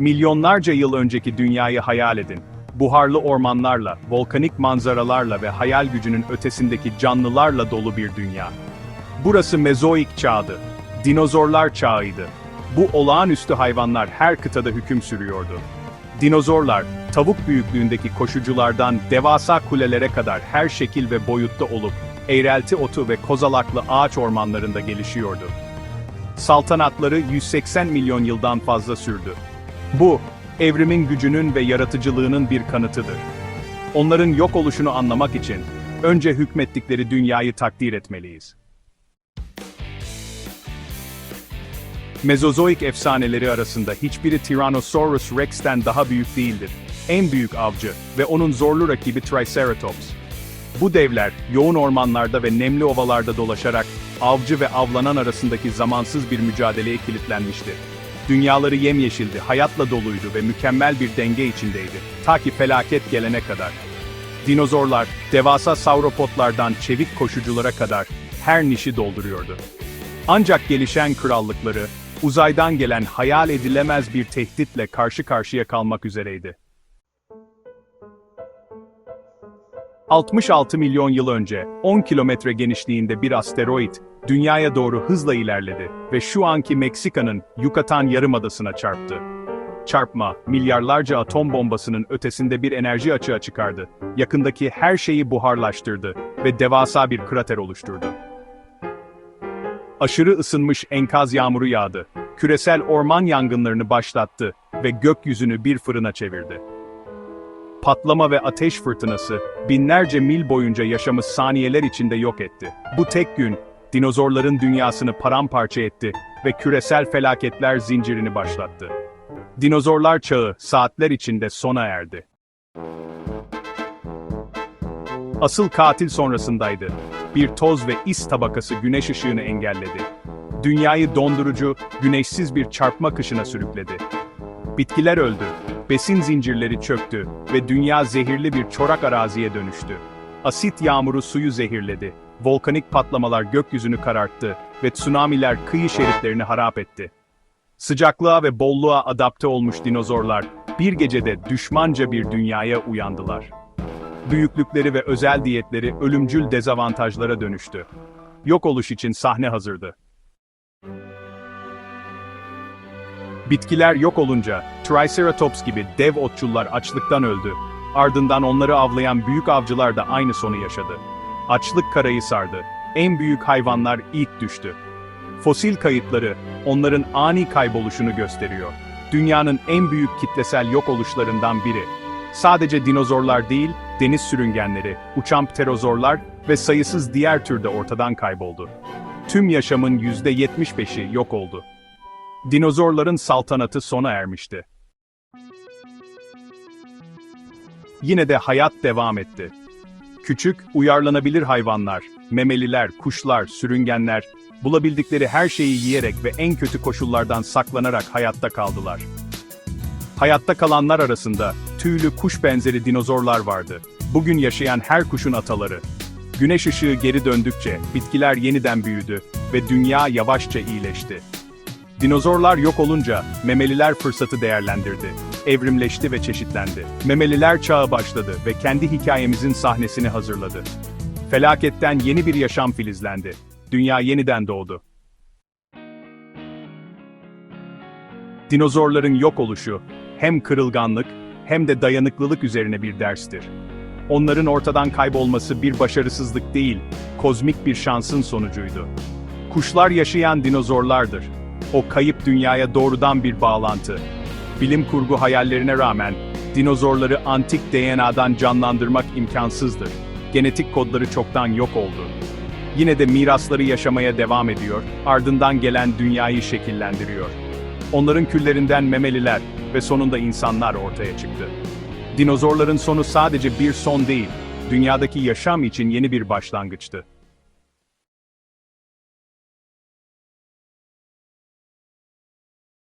Milyonlarca yıl önceki dünyayı hayal edin. Buharlı ormanlarla, volkanik manzaralarla ve hayal gücünün ötesindeki canlılarla dolu bir dünya. Burası Mezoik çağdı. Dinozorlar çağıydı. Bu olağanüstü hayvanlar her kıtada hüküm sürüyordu. Dinozorlar, tavuk büyüklüğündeki koşuculardan devasa kulelere kadar her şekil ve boyutta olup, eğrelti otu ve kozalaklı ağaç ormanlarında gelişiyordu. Saltanatları 180 milyon yıldan fazla sürdü. Bu, evrimin gücünün ve yaratıcılığının bir kanıtıdır. Onların yok oluşunu anlamak için, önce hükmettikleri dünyayı takdir etmeliyiz. Mezozoik efsaneleri arasında hiçbiri Tyrannosaurus Rex'ten daha büyük değildir. En büyük avcı ve onun zorlu rakibi Triceratops. Bu devler, yoğun ormanlarda ve nemli ovalarda dolaşarak, avcı ve avlanan arasındaki zamansız bir mücadeleye kilitlenmişti. Dünyaları yemyeşildi, hayatla doluydu ve mükemmel bir denge içindeydi. Ta ki felaket gelene kadar. Dinozorlar, devasa sauropodlardan çevik koşuculara kadar her nişi dolduruyordu. Ancak gelişen krallıkları, uzaydan gelen hayal edilemez bir tehditle karşı karşıya kalmak üzereydi. 66 milyon yıl önce, 10 kilometre genişliğinde bir asteroid, dünyaya doğru hızla ilerledi ve şu anki Meksika'nın Yucatan Yarımadası'na çarptı. Çarpma, milyarlarca atom bombasının ötesinde bir enerji açığa çıkardı, yakındaki her şeyi buharlaştırdı ve devasa bir krater oluşturdu. Aşırı ısınmış enkaz yağmuru yağdı, küresel orman yangınlarını başlattı ve gökyüzünü bir fırına çevirdi. Patlama ve ateş fırtınası, binlerce mil boyunca yaşamı saniyeler içinde yok etti. Bu tek gün, dinozorların dünyasını paramparça etti ve küresel felaketler zincirini başlattı. Dinozorlar çağı, saatler içinde sona erdi. Asıl katil sonrasındaydı. Bir toz ve is tabakası güneş ışığını engelledi. Dünyayı dondurucu, güneşsiz bir çarpma kışına sürükledi. Bitkiler öldü, besin zincirleri çöktü ve dünya zehirli bir çorak araziye dönüştü. Asit yağmuru suyu zehirledi, volkanik patlamalar gökyüzünü kararttı ve tsunamiler kıyı şeritlerini harap etti. Sıcaklığa ve bolluğa adapte olmuş dinozorlar, bir gecede düşmanca bir dünyaya uyandılar. Büyüklükleri ve özel diyetleri ölümcül dezavantajlara dönüştü. Yok oluş için sahne hazırdı. Bitkiler yok olunca, Triceratops gibi dev otçullar açlıktan öldü. Ardından onları avlayan büyük avcılar da aynı sonu yaşadı. Açlık karayı sardı. En büyük hayvanlar ilk düştü. Fosil kayıtları, onların ani kayboluşunu gösteriyor. Dünyanın en büyük kitlesel yok oluşlarından biri. Sadece dinozorlar değil, deniz sürüngenleri, uçan pterozorlar ve sayısız diğer tür de ortadan kayboldu. Tüm yaşamın %75'i yok oldu. Dinozorların saltanatı sona ermişti. Yine de hayat devam etti. Küçük, uyarlanabilir hayvanlar, memeliler, kuşlar, sürüngenler, bulabildikleri her şeyi yiyerek ve en kötü koşullardan saklanarak hayatta kaldılar. Hayatta kalanlar arasında tüylü kuş benzeri dinozorlar vardı. Bugün yaşayan her kuşun ataları. Güneş ışığı geri döndükçe bitkiler yeniden büyüdü ve dünya yavaşça iyileşti. Dinozorlar yok olunca memeliler fırsatı değerlendirdi. Evrimleşti ve çeşitlendi. Memeliler çağı başladı ve kendi hikayemizin sahnesini hazırladı. Felaketten yeni bir yaşam filizlendi. Dünya yeniden doğdu. Dinozorların yok oluşu hem kırılganlık hem de dayanıklılık üzerine bir derstir. Onların ortadan kaybolması bir başarısızlık değil, kozmik bir şansın sonucuydu. Kuşlar yaşayan dinozorlardır. O kayıp dünyaya doğrudan bir bağlantı. Bilim kurgu hayallerine rağmen, dinozorları antik DNA'dan canlandırmak imkansızdır. Genetik kodları çoktan yok oldu. Yine de mirasları yaşamaya devam ediyor, ardından gelen dünyayı şekillendiriyor. Onların küllerinden memeliler ve sonunda insanlar ortaya çıktı. Dinozorların sonu sadece bir son değil, dünyadaki yaşam için yeni bir başlangıçtı.